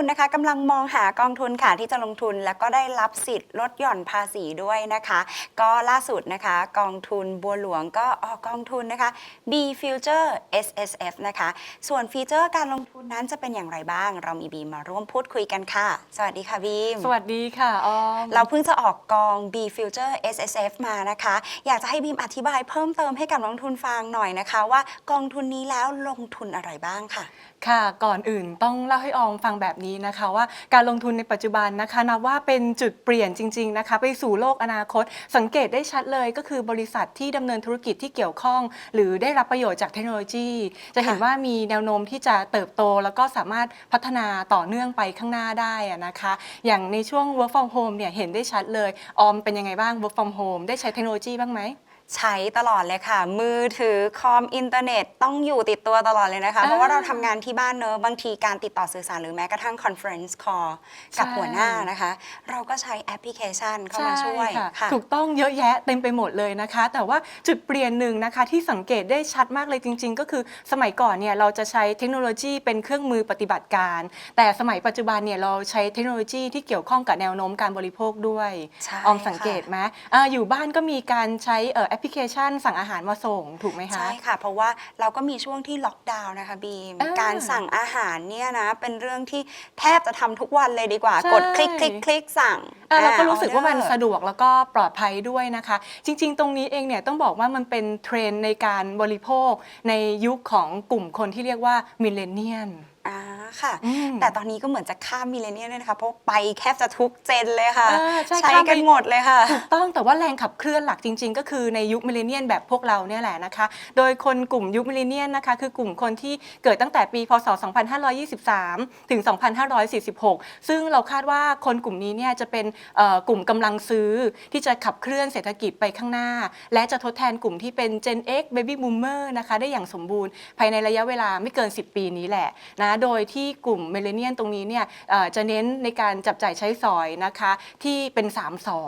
ทุนนะคะกำลังมองหากองทุนค่ะที่จะลงทุนแล้วก็ได้รับสิทธิ์ลดหย่อนภาษีด้วยนะคะ ก็ล่าสุดนะคะ กองทุนบัวหลวงก็ออกกองทุนนะคะ B Future S S F นะคะ ส่วนฟีเจอร์การลงทุนนั้นจะเป็นอย่างไรบ้าง เรามีบีมมาร่วมพูดคุยกันค่ะ สวัสดีค่ะบีมสวัสดีค่ะออมเราเพิ่งจะออกกอง B Future S S F มานะคะ อยากจะให้บีมอธิบายเพิ่มเติมให้กับนักลงทุนฟังหน่อยนะคะ ว่ากองทุนนี้แล้วลงทุนอะไรบ้างค่ะ ค่ะ ก่อนอื่นต้องเล่าให้ออมฟังแบบนี้นะคะว่าการลงทุนในปัจจุบันนะคะนับว่าเป็นจุดเปลี่ยนจริงๆนะคะไปสู่โลกอนาคต สังเกตได้ชัดเลยก็คือบริษัทที่ดำเนินธุรกิจที่เกี่ยวข้อง หรือได้รับประโยชน์จากเทคโนโลยี จะเห็นค่ะว่ามีแนวโน้มที่จะเติบโต แล้วก็สามารถพัฒนาต่อเนื่องไปข้างหน้าได้อะนะคะ อย่างในช่วง work from home เนี่ยเห็นได้ชัดเลย ออมเป็นยังไงบ้าง work from home ได้ใช้เทคโนโลยีบ้างไหม ใช้ตลอดเลยค่ะ มือถือคอมอินเทอร์เน็ตต้องอยู่ติดตัวตลอดเลยนะคะอ่าเพราะว่าเราทำงานที่บ้านเนอะบางทีการติดต่อสื่อสารหรือแม้กระทั่งคอนเฟรนซ์คอลกับใช่หัวหน้านะคะ เราก็ใช้แอปพลิเคชันเข้ามาช่วยใค่ะค่ะ ถูกต้องเยอะแยะเต็มไปหมดเลยนะคะ แต่ว่าจุดเปลี่ยนหนึ่งนะคะที่สังเกตได้ชัดมากเลยจริง ๆ ก็คือสมัยก่อนเนี่ยเราจะใช้เทคโนโลยีเป็นเครื่องมือปฏิบัติการ แต่สมัยปัจจุบันเนี่ยเราใช้เทคโนโลยีที่เกี่ยวข้องกับแนวโน้มการบริโภคด้วยใช่ออมสังเกตค่ะไหมอ่าอยู่บ้านก็มีการใช้เอ่อแอปพลิเคชันสั่งอาหารมาส่งถูกไหมคะ ใช่ค่ะ เพราะว่าเราก็มีช่วงที่ล็อกดาวน์นะคะบีมอ่าการสั่งอาหารเนี่ยนะ เป็นเรื่องที่แทบจะทำทุกวันเลยดีกว่า ใช่ กดคลิกคลิกคลิกสั่งอะเราก็อ่รู้สึกว่ามันออเดอร์สะดวกแล้วก็ปลอดภัยด้วยนะคะ จริง ๆ ตรงนี้เองเนี่ยต้องบอกว่ามันเป็นเทรนด์ในการบริโภคในยุคของกลุ่มคนที่เรียกว่ามิเลเนียน อ่า ค่ะ อืมแต่ตอนนี้ก็เหมือนจะข้ามมิเลเนียลเลยนะคะ เพราะไปแทบจะทุกเจนเลยค่ะอ่าใช่ใช้ข้ามไป กันหมดเลยค่ะ ถูกต้องแต่ว่าแรงขับเคลื่อนหลักจริง ๆ ก็คือในยุคมิเลเนียนแบบพวกเราเนี่ยแหละนะคะ โดยคนกลุ่มยุคมิเลเนียนนะคะ คือกลุ่มคนที่เกิดตั้งแต่ปี พศ 2523 ถึง 2546 ซึ่งเราคาดว่าคนกลุ่มนี้เนี่ยจะเป็นเอ่อกลุ่มกำลังซื้อที่จะขับเคลื่อนเศรษฐกิจไปข้างหน้า และจะทดแทนกลุ่มที่เป็น Gen X Baby Boomer นะคะได้อย่างสมบูรณ์ภายในระยะเวลาไม่เกิน 10 ปีนี้แหละนะโดยที่กลุ่มเมเลเนียนตรงนี้เนี่ยเอ่อจะเน้นในการจับจ่ายใช้สอยนะคะ ที่เป็นสามสอ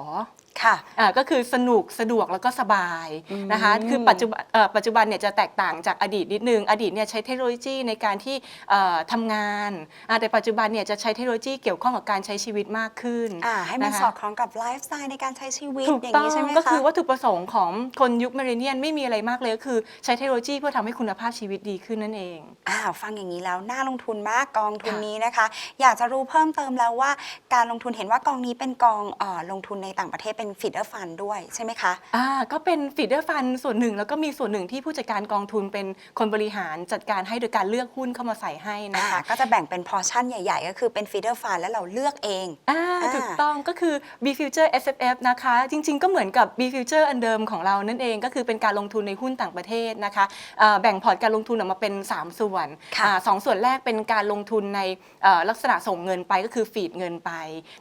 ค่ะ อ่าก็คือสนุกสะดวกแล้วก็สบายอืมนะคะ คือปัจจุบันเอ่อปัจจุบันเนี่ยจะแตกต่างจากอดีตนิดนึง อดีตเนี่ยใช้เทคโนโลยีในการที่เอ่อทำงานอ่าแต่ปัจจุบันเนี่ยจะใช้เทคโนโลยีเกี่ยวข้องกับการใช้ชีวิตมากขึ้นอ่าให้มันนะคะสอดคล้องกับไลฟ์สไตล์ในการใช้ชีวิตถูกอย่างต้องนี้ใช่ไหมคะ ก็คือวัตถุประสงค์ของคนยุคเมริเนียนไม่มีอะไรมากเลยก็คือใช้เทคโนโลยีเพื่อทำให้คุณภาพชีวิตดีขึ้นนั่นเอง อ่าฟังอย่างนี้แล้วน่าลงทุนมากกองทุนค่ะ นี้นะคะ อยากจะรู้เพิ่มเติมแล้วว่า การลงทุนเห็นว่ากองนี้เป็นกองเออลงทุนในต่างประเทศเป็นฟีเดอร์ฟันด้วยใช่ไหมคะ อ่าก็เป็นฟีเดอร์ฟันส่วนหนึ่ง แล้วก็มีส่วนหนึ่งที่ผู้จัดการกองทุนเป็นคนบริหารจัดการให้โดยการเลือกหุ้นเข้ามาใส่ให้นะอ่าคะ ก็จะแบ่งเป็นพอร์ชั่นใหญ่ ๆ ก็คือเป็นฟีเดอร์ฟันแล้วเราเลือกเองอ่าอ่าถูกต้องก็คือ B Future SFF นะคะ จริง ๆ ก็เหมือนกับ B Future อันเดิมของเรานั่นเองก็คือเป็นการลงทุนในหุ้นต่างประเทศนะคะอ่าแบ่งพอร์ตการลงทุนออกมาเป็น 3 ส่วนค่ะอ่าสองส่วนแรกเป็นการลงทุนในเอ่อลักษณะส่งเงินไปก็คือฟีดเงินไป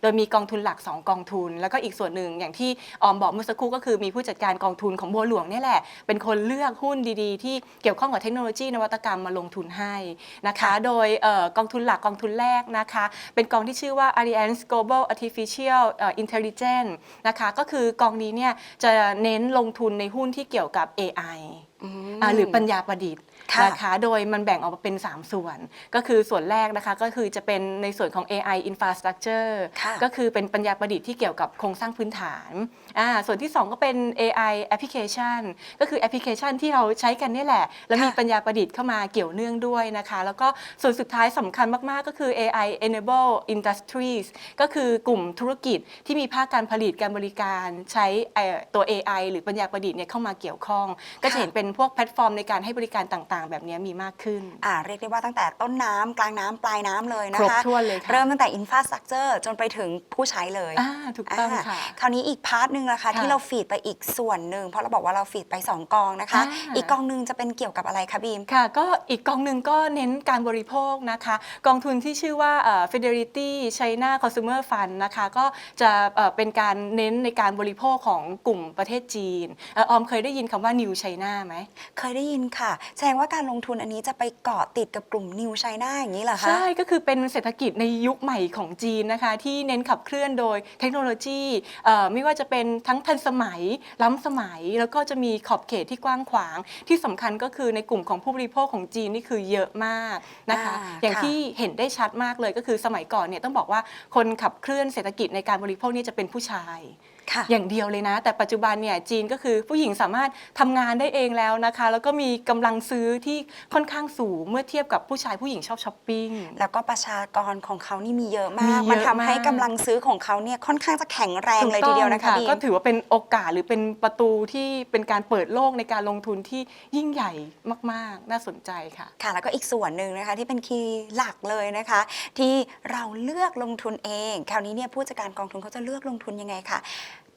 โดยมีกองทุนหลัก 2 กองทุน แล้วก็อีกส่วนหนึ่งอย่างที่ออมบอกเมื่อสักครู่ก็คือมีผู้จัดการกองทุนของบัวหลวงเนี่ยแหละ เป็นคนเลือกหุ้นดีๆ ที่เกี่ยวข้องกับเทคโนโลยีนวัตกรรมมาลงทุนให้นะคะค่ะโดยเอ่อกองทุนหลักกองทุนแรกนะคะ เป็นกองที่ชื่อว่า Allianz Global Artificial เอ่อ Intelligence นะคะก็คือกองนี้เนี่ยจะเน้นลงทุนในหุ้นที่เกี่ยวกับ AI มอ่าหรือปัญญาประดิษฐ์ค่ะ นะคะโดยมันแบ่งออกมาเป็น 3 ส่วน ก็คือส่วนแรกนะคะก็คือจะเป็นในส่วนของ AI infrastructure ค่ะก็คือเป็นปัญญาประดิษฐ์ที่เกี่ยวกับโครงสร้างพื้นฐานอ่าส่วนที่ 2 ก็เป็น AI application ก็คือแอปพลิเคชันที่เราใช้กันเนี่ยแหละ แล้วมีค่ะปัญญาประดิษฐ์เข้ามาเกี่ยวเนื่องด้วยนะคะ แล้วก็ส่วนสุดท้ายสำคัญมาก ๆ ก็คือ AI enable industries ก็คือกลุ่มธุรกิจที่มีภาคการผลิตการบริการใช้เอ่อตัว AI หรือปัญญาประดิษฐ์เนี่ยเข้ามาเกี่ยวข้อง ก็จะเห็นเป็นพวกแพลตฟอร์มในการให้บริการต่างๆ แบบนี้มีมากขึ้น อ่าเรียกได้ว่าตั้งแต่ต้นน้ำกลางน้ำปลายน้ำเลยนะครบคะ ถ้วนเลยค่ะเริ่มตั้งแต่อินฟ a สตรักเจอร์จนไปถึงผู้ใช้เลยอ่าถูกต้องอ่าค่ะ คราวนี้อีกพาร์ทหนึ่งละคะ ค่ะที่เราฟีดไปอีกส่วนหนึ่งเพราะเราบอกว่าเราฟีดไป 2 กองนะคะ อ่า อีกกองหนึ่งจะเป็นเกี่ยวกับอะไรคะบีม ค่ะก็อีกกองหนึ่งก็เน้นการบริโภคนะคะ กองทุนที่ชื่อว่าเอ่อ Fidelity China Consumer Fund นะคะก็จะเอ่อเป็นการเน้นในการบริโภคของกลุ่มประเทศจีนเอ่อออมเคยได้ยินคำว่า New China ไหม เคยได้ยินค่ะ แสดงว่าการลงทุนอันนี้จะไปเกาะติดกับกลุ่มนิวไชน่าอย่างนี้เหรอคะ ใช่ก็คือเป็นเศรษฐกิจในยุคใหม่ของจีนนะคะ ที่เน้นขับเคลื่อนโดยเทคโนโลยีเอ่อไม่ว่าจะเป็นทั้งทันสมัย ล้ำสมัย แล้วก็จะมีขอบเขตที่กว้างขวาง ที่สำคัญก็คือในกลุ่มของผู้บริโภคของจีนนี่คือเยอะมากนะคะอ่าอย่างค่ะที่เห็นได้ชัดมากเลยก็คือสมัยก่อนเนี่ยต้องบอกว่าคนขับเคลื่อนเศรษฐกิจในการบริโภคนี่จะเป็นผู้ชาย ค่ะอย่างเดียวเลยนะ แต่ปัจจุบันเนี่ยจีนก็คือผู้หญิงสามารถทำงานได้เองแล้วนะคะ แล้วก็มีกำลังซื้อที่ค่อนข้างสูงเมื่อเทียบกับผู้ชายผู้หญิงชอบช้อปปิ้ง แล้วก็ประชากรของเขานี่มีเยอะมีมากเยอะมันทำให้มาก กำลังซื้อของเขาเนี่ยค่อนข้างจะแข็งแรงเลยทีเดียวนะคะถูกต้องบีม ก็ถือว่าเป็นโอกาสหรือเป็นประตูที่เป็นการเปิดโลกในการลงทุนที่ยิ่งใหญ่มาก ๆ น่าสนใจค่ะ ค่ะแล้วก็อีกส่วนหนึ่งนะคะที่เป็นคีย์หลักเลยนะคะ ที่เราเลือกลงทุนเอง คราวนี้เนี่ยผู้จัดการกองทุนเขาจะเลือกลงทุนยังไงคะ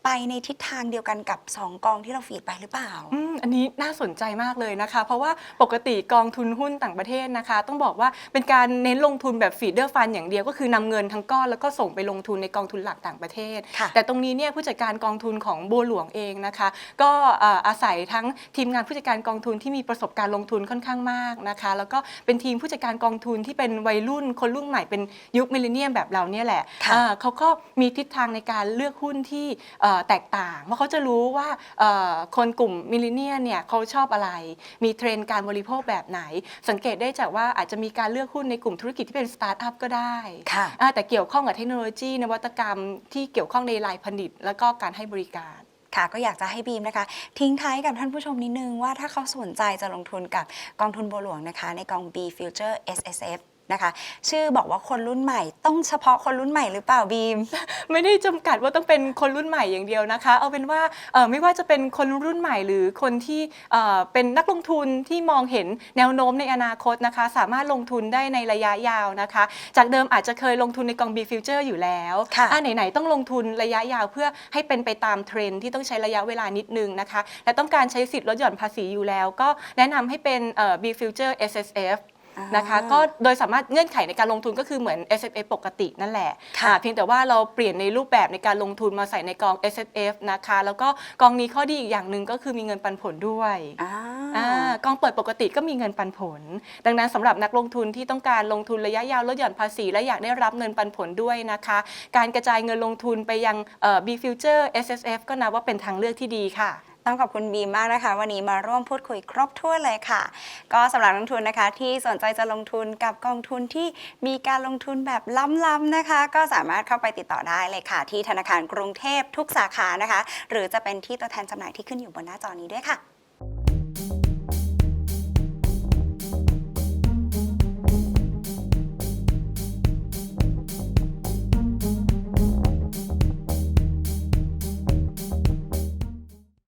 ไปในทิศทางเดียวกันกับ 2 กองที่เราฟีดไปหรือเปล่า อืมอันนี้น่าสนใจมากเลยนะคะ เพราะว่าปกติกองทุนหุ้นต่างประเทศนะคะ ต้องบอกว่าเป็นการเน้นลงทุนแบบฟีเดอร์ฟันอย่างเดียวก็คือนำเงินทั้งก้อนแล้วก็ส่งไปลงทุนในกองทุนหลักต่างประเทศ ค่ะ แต่ตรงนี้เนี่ยผู้จัดการกองทุนของบัวหลวงเองนะคะ ก็เอ่ออาศัยทั้งทีมงานผู้จัดการกองทุนที่มีประสบการณ์ลงทุนค่อนข้างมากนะคะ แล้วก็เป็นทีมผู้จัดการกองทุนที่เป็นวัยรุ่นคนรุ่นใหม่เป็นยุคมิลเลนเนียมแบบเราเนี่ยแหละค่ะอ่าเขาก็มีทิศทางในการเลือกหุ้นที่เอ่อแตกต่างเพราะเขาจะรู้ว่าเอ่อคนกลุ่มมิลเลนเนียเนี่ยเขาชอบอะไร มีเทรนด์การบริโภคแบบไหน สังเกตได้จากว่าอาจจะมีการเลือกหุ้นในกลุ่มธุรกิจที่เป็นสตาร์ทอัพก็ได้ค่ะอ่าแต่เกี่ยวข้องกับเทคโนโลยี นวัตกรรมที่เกี่ยวข้องในลายผลิต แล้วก็การให้บริการค่ะก็อยากจะให้บีมนะคะ ทิ้งท้ายกับท่านผู้ชมนิดนึงว่าถ้าเขาสนใจจะลงทุนกับกองทุนบัวหลวงนะคะ ในกอง B Future SSF นะคะ ชื่อบอกว่าคนรุ่นใหม่ ต้องเฉพาะคนรุ่นใหม่หรือเปล่าบีม ไม่ได้จำกัดว่าต้องเป็นคนรุ่นใหม่อย่างเดียวนะคะ เอาเป็นว่าเอ่อไม่ว่าจะเป็นคนรุ่นใหม่หรือคนที่เอ่อเป็นนักลงทุนที่มองเห็นแนวโน้มในอนาคตนะคะ สามารถลงทุนได้ในระยะยาวนะคะ จากเดิมอาจจะเคยลงทุนในกอง B Future อยู่แล้วค่ะ อ่ไหนๆต้องลงทุนระยะยาวเพื่อให้เป็นไปตามเทรนด์ที่ต้องใช้ระยะเวลานิดนึงนะคะ และต้องการใช้สิทธิ์ลดหย่อนภาษีอยู่แล้ว ก็แนะนำให้เป็นเอ่อ B Future SSF นะคะอ่าก็โดยสามารถเงื่อนไขในการลงทุนก็คือเหมือน S F F ปกตินั่นแหละค่ะอ่าเพียงแต่ว่าเราเปลี่ยนในรูปแบบในการลงทุนมาใส่ในกอง S F F นะคะ แล้วก็กองนี้ข้อดีอีกอย่างหนึ่งก็คือมีเงินปันผลด้วยอ่าอ่ากองเปิดปกติก็มีเงินปันผล ดังนั้นสำหรับนักลงทุนที่ต้องการลงทุนระยะยาวลดหย่อนภาษี และอยากได้รับเงินปันผลด้วยนะคะ การกระจายเงินลงทุนไปยังเอ่อ B Future S S F ก็นับว่าเป็นทางเลือกที่ดีค่ะ ต้องขอบคุณบีมมากนะคะ วันนี้มาร่วมพูดคุยครบถ้วนเลยค่ะ ก็สำหรับนักลงทุนนะคะ ที่สนใจจะลงทุนกับกองทุนที่มีการลงทุนแบบล้ำๆนะคะ ก็สามารถเข้าไปติดต่อได้เลยค่ะ ที่ธนาคารกรุงเทพทุกสาขานะคะ หรือจะเป็นที่ตัวแทนจำหน่ายที่ขึ้นอยู่บนหน้าจอนี้ด้วยค่ะ